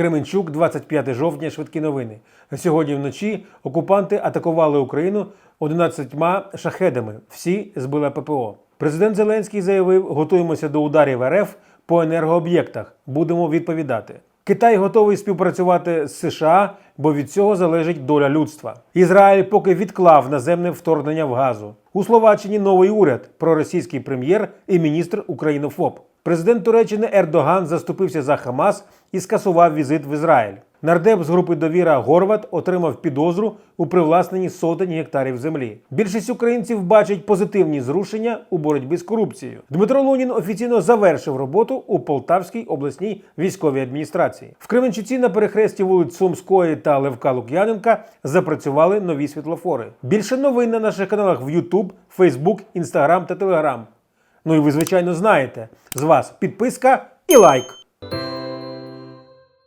Кременчук, 25 жовтня, швидкі новини. Сьогодні вночі окупанти атакували Україну 11 шахедами. Всі збила ППО. Президент Зеленський заявив, готуємося до ударів РФ по енергооб'єктах. Будемо відповідати. Китай готовий співпрацювати з США, бо від цього залежить доля людства. Ізраїль поки відклав наземне вторгнення в газу. У Словаччині новий уряд, проросійський прем'єр і міністр українофоб. Президент Туреччини Ердоган заступився за Хамас і скасував візит в Ізраїль. Нардеп з групи довіра Горват отримав підозру у привласненні сотень гектарів землі. Більшість українців бачать позитивні зрушення у боротьбі з корупцією. Дмитро Лунін офіційно завершив роботу у Полтавській обласній військовій адміністрації. В Кременчуці на перехресті вулиць Сумської та Левка Лук'яненка запрацювали нові світлофори. Більше новин на наших каналах в YouTube, Facebook, Instagram та Telegram. Ну і ви, звичайно, знаєте, з вас підписка і лайк.